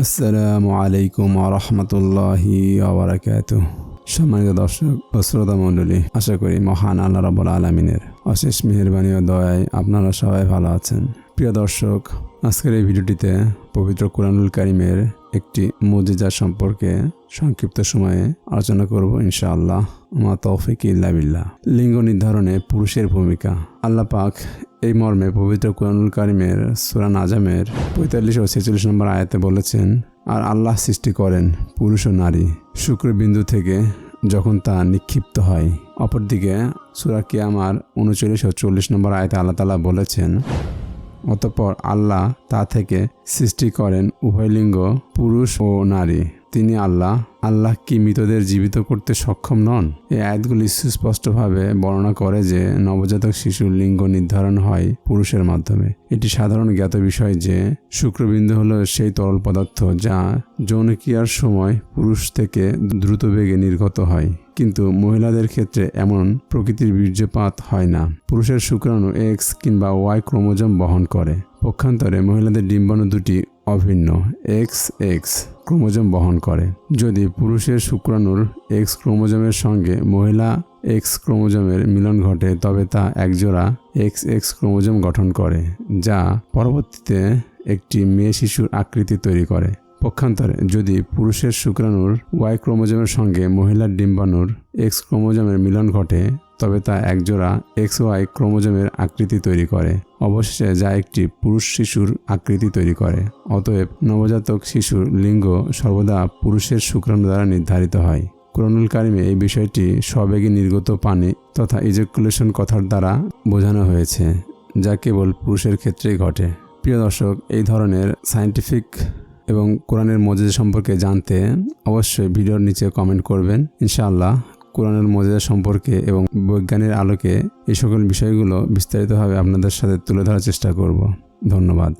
আসসালামু আলাইকুম রহমতুল্লাহি আবরাকাত সম্মানিত দর্শক ও শ্রোতা মণ্ডলী, আশা করি মহান আল্লাহ রবুল আলমিনের অশেষ মেহরবানি ও দয়ায় আপনারা সবাই ভালো আছেন। প্রিয় দর্শক, আজকের এই ভিডিওটিতে পবিত্র কোরআনুল কারিমের একটি মজিজা সম্পর্কে সংক্ষিপ্ত সময়ে আলোচনা করব ইনশাআল্লাহ। মা তৌফিক ইল্লা বিল্লাহ। লিঙ্গ নির্ধারণে পুরুষের ভূমিকা। আল্লাহ পাক এই মর্মে পবিত্র কোরআনুল কারিমের সুরান আজমের পঁয়তাল্লিশ ও ছেচল্লিশ নম্বর আয়াতে বলেছেন, আর আল্লাহ সৃষ্টি করেন পুরুষ ও নারী। শুক্রবিন্দু থেকে যখন তা নিক্ষিপ্ত হয়, অপরদিকে সুরা কিয়ামার উনচল্লিশ ও চল্লিশ নম্বর আয়তে আল্লাহ তালা বলেছেন, অতঃপর আল্লাহ তা থেকে সৃষ্টি করেন উভয় লিঙ্গ, পুরুষ ও নারী। তিনি আল্লাহ আল্লাহ কি মৃতদের জীবিত করতে সক্ষম নন? এই আয়াতগুলি সুস্পষ্টভাবে বর্ণনা করে যে নবজাতক শিশুর লিঙ্গ নির্ধারণ হয় পুরুষের মাধ্যমে। এটি সাধারণ জ্ঞাত বিষয় যে শুক্রবিন্দু হলো সেই তরল পদার্থ যা যৌনক্রিয়ার সময় পুরুষ থেকে দ্রুত বেগে নির্গত হয়। কিন্তু মহিলাদের ক্ষেত্রে এমন প্রকৃতির বীর্যপাত হয় না। পুরুষের শুক্রাণু এক্স কিংবা ওয়াই ক্রোমোজোম বহন করে। পক্ষান্তরে মহিলাদের ডিম্বাণু দুটি অভিন্ন এক্স এক্স ক্রোমোজোম বহন করে। যদি পুরুষের শুক্রাণুর এক্স ক্রোমোজোমের সঙ্গে মহিলা এক্স ক্রোমোজোমের মিলন ঘটে, তবে তা একজোড়া এক্স এক্স ক্রোমোজোম গঠন করে, যা পরবর্তীতে একটি মেয়ে শিশুর আকৃতি তৈরি করে। পক্ষান্তরে, যদি পুরুষের শুক্রাণুর ওয়াই ক্রোমোজোমের সঙ্গে মহিলার ডিম্বাণুর এক্স ক্রোমোজোমের মিলন ঘটে তবে তা একজোড়া এক্স ওয়াই ক্রোমোজোমের আকৃতি তৈরি করে। অবশেষে যা একটি পুরুষ শিশুর আকৃতি তৈরি করে। অতএব নবজাতক শিশুর লিঙ্গ সর্বদা পুরুষের শুক্রাণু দ্বারা নির্ধারিত হয়। কোরআনুল কারিমে এই বিষয়টি সবেগে নির্গত পানি তথা ইজেকুলেশন কথার দ্বারা বোঝানো হয়েছে, যা কেবল পুরুষের ক্ষেত্রেই ঘটে। প্রিয় দর্শক, এই ধরনের সায়েন্টিফিক এবং কোরআনের মজেদা সম্পর্কে জানতে অবশ্যই ভিডিওর নিচে কমেন্ট করবেন। ইনশাআল্লাহ কোরআনের মজা সম্পর্কে এবং বৈজ্ঞানের আলোকে এই সকল বিষয়গুলো বিস্তারিতভাবে আপনাদের সাথে তুলে ধরার চেষ্টা করব। ধন্যবাদ।